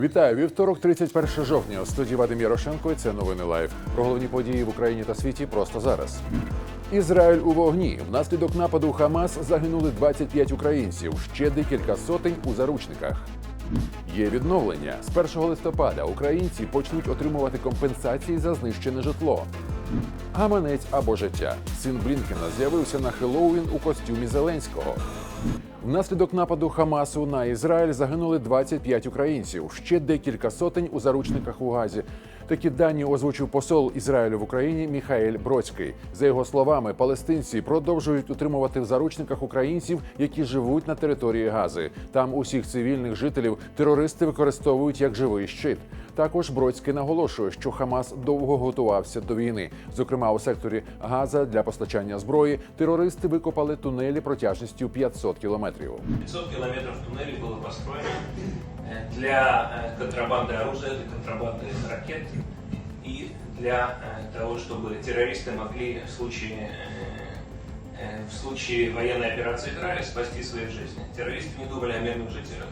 Вітаю вівторок, 31 жовтня. У студії Вадим Ярошенко. І це новини лайв. Про головні події в Україні та світі просто зараз. Ізраїль у вогні. Внаслідок нападу Хамас загинули 25 українців. Ще декілька сотень у заручниках. Є відновлення з 1 листопада. Українці почнуть отримувати компенсації за знищене житло. Гаманець або життя. Син Блінкена з'явився на Хеллоуін у костюмі Зеленського. Внаслідок нападу Хамасу на Ізраїль загинули 25 українців. Ще декілька сотень у заручниках у Газі. Такі дані озвучив посол Ізраїлю в Україні Міхаель Бродський. За його словами, палестинці продовжують утримувати в заручниках українців, які живуть на території Гази. Там усіх цивільних жителів терористи використовують як живий щит. Також Бродський наголошує, що Хамас довго готувався до війни. Зокрема, у секторі Газа для постачання зброї терористи викопали тунелі протяжністю 500 кілометрів. 500 километров туннелей было построено э, для э, контрабанды оружия, для контрабанды ракет и для э, того, чтобы террористы могли в случае, э, в случае военной операции Израиля спасти свои жизни. Террористы не думали о мирных жителях.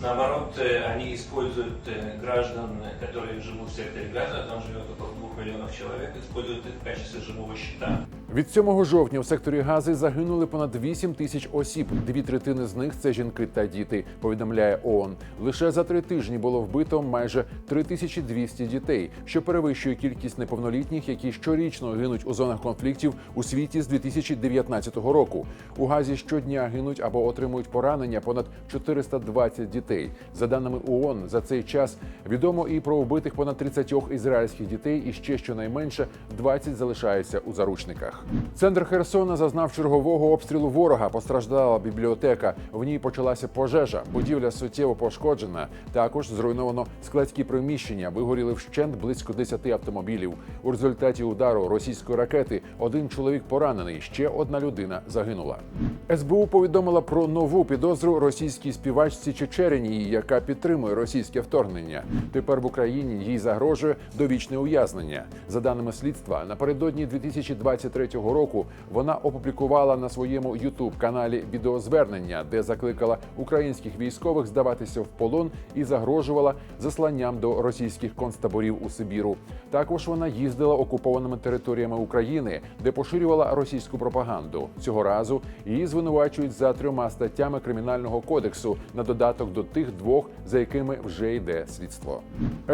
Наоборот, они используют граждан, которые живут в секторе Газа, там живет около двух миллионов человек, используют их в качестве живого щита. Від 7 жовтня у секторі Гази загинули понад 8 тисяч осіб. Дві третини з них це жінки та діти. Повідомляє ООН. Лише за три тижні було вбито майже 3200 дітей, що перевищує кількість неповнолітніх, які щорічно гинуть у зонах конфліктів у світі з 2019 року. У Газі щодня гинуть або отримують поранення понад 420 дітей. За даними ООН, за цей час відомо і про вбитих понад 30 ізраїльських дітей, і ще щонайменше 20 залишаються у заручниках. Центр Херсона зазнав чергового обстрілу ворога. Постраждала бібліотека. В ній почалася пожежа. Будівля суттєво пошкоджена. Також зруйновано складські приміщення. Вигоріли вщент близько 10 автомобілів. У результаті удару російської ракети один чоловік поранений. Ще одна людина загинула. СБУ повідомила про нову підозру російській співачці Чечерінії, яка підтримує російське вторгнення. Тепер в Україні їй загрожує довічне ув'язнення. За даними слідства, напередодні 2023 року вона опублікувала на своєму ютуб каналі відеозвернення, де закликала українських військових здаватися в полон і загрожувала засланням до російських концтаборів у Сибіру. Також вона їздила окупованими територіями України, де поширювала російську пропаганду. Цього разу її звинувачують за трьома статтями кримінального кодексу на додаток до тих двох, за якими вже йде слідство.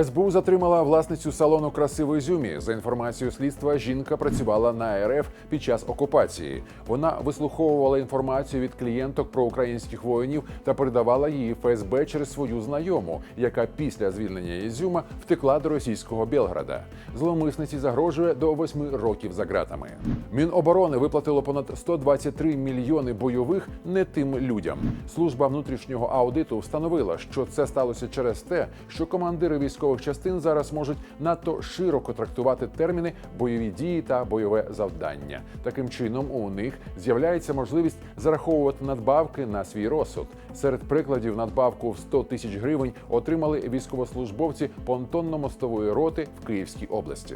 СБУ затримала власницю салону краси в Ізюмі. За інформацією слідства, жінка працювала на РФ під час окупації. Вона вислуховувала інформацію від клієнток про українських воїнів та передавала її ФСБ через свою знайому, яка після звільнення Ізюма втекла до російського Белграда. Зловмисниці загрожує до восьми років за ґратами. Міноборони виплатило понад 123 мільйони бойових не тим людям. Служба внутрішнього аудиту встановила, що це сталося через те, що командири військових частин зараз можуть надто широко трактувати терміни бойові дії та бойове завдання. Таким чином, у них з'являється можливість зараховувати надбавки на свій розсуд. Серед прикладів надбавку в 100 тисяч гривень отримали військовослужбовці понтонно-мостової роти в Київській області.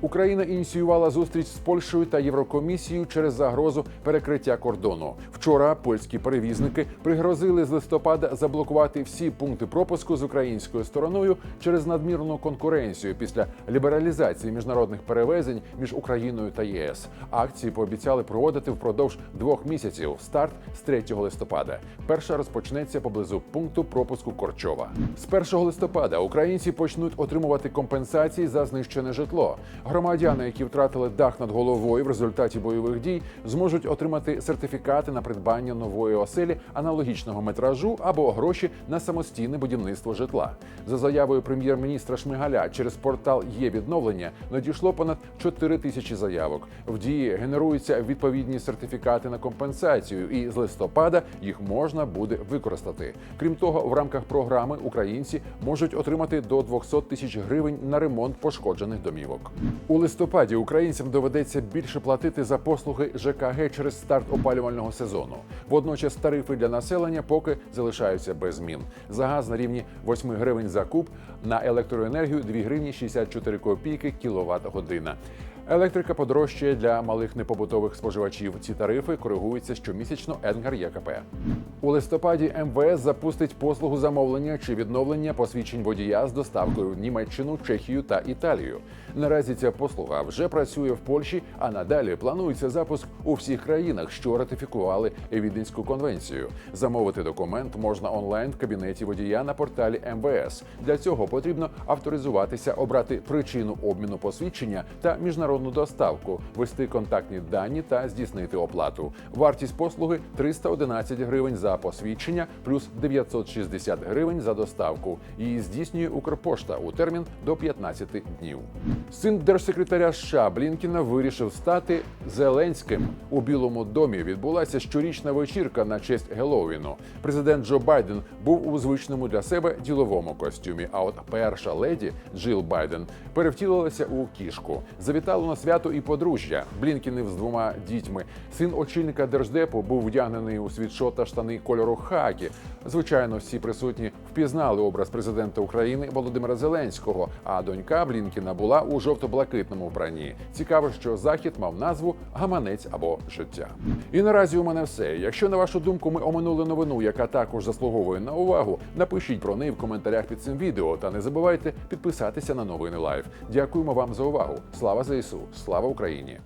Україна ініціювала зустріч з Польщею та Єврокомісією через загрозу перекриття кордону. Вчора польські перевізники пригрозили з листопада заблокувати всі пункти пропуску з українською стороною через надмірну конкуренцію після лібералізації міжнародних перевезень між Україною та ЄС. Акції пообіцяли проводити впродовж двох місяців. Старт з 3 листопада. Перша розпочнеться поблизу пункту пропуску Корчова. З 1 листопада українці почнуть отримувати компенсації за знищене житло. Громадяни, які втратили дах над головою в результаті бойових дій, зможуть отримати сертифікати на придбання нової оселі аналогічного метражу або гроші на самостійне будівництво житла. За заявою прем'єр-міністра Шмигаля через портал є відновлення надійшло понад 4 тисячі заявок. В дії генеруються відповідні сертифікати на компенсацію, і з листопада їх можна буде використати. Крім того, в рамках програми українці можуть отримати до 200 тисяч гривень на ремонт пошкоджених домівок. У листопаді українцям доведеться більше платити за послуги ЖКГ через старт опалювального сезону. Водночас тарифи для населення поки залишаються без змін. За газ на рівні 8 гривень за куб, на електроенергію 2 гривні 64 копійки кіловат година. Електрика подорожчає для малих непобутових споживачів. Ці тарифи коригуються щомісячно Енгар ЄКП. У листопаді МВС запустить послугу замовлення чи відновлення посвідчень водія з доставкою в Німеччину, Чехію та Італію. Наразі ця послуга вже працює в Польщі, а надалі планується запуск у всіх країнах, що ратифікували Віденську конвенцію. Замовити документ можна онлайн в кабінеті водія на порталі МВС. Для цього потрібно авторизуватися, обрати причину обміну посвідчення та міжнародну доставку, ввести контактні дані та здійснити оплату. Вартість послуги 311 гривень за посвідчення, плюс 960 гривень за доставку. Її здійснює Укрпошта у термін до 15 днів. Син держсекретаря США Блінкіна вирішив стати Зеленським. У Білому домі відбулася щорічна вечірка на честь Геловіну. Президент Джо Байден був у звичному для себе діловому костюмі. А от перша леді Джил Байден перевтілилася у кішку. Завітало на свято і подружжя Блінкінів з двома дітьми. Син очільника держдепу був вдягнений у світшот та штани кольору хакі. Звичайно, всі присутні впізнали образ президента України Володимира Зеленського. А донька Блінкіна була у жовто-блакитному вбранні. Цікаво, що захід мав назву Гаманець або життя. І наразі у мене все. Якщо на вашу думку ми оминули новину, яка також заслуговує на увагу, напишіть про неї в коментарях під цим відео. Та не забувайте підписатися на новини Лайв. Дякуємо вам за увагу. Слава ЗСУ! Слава Україні!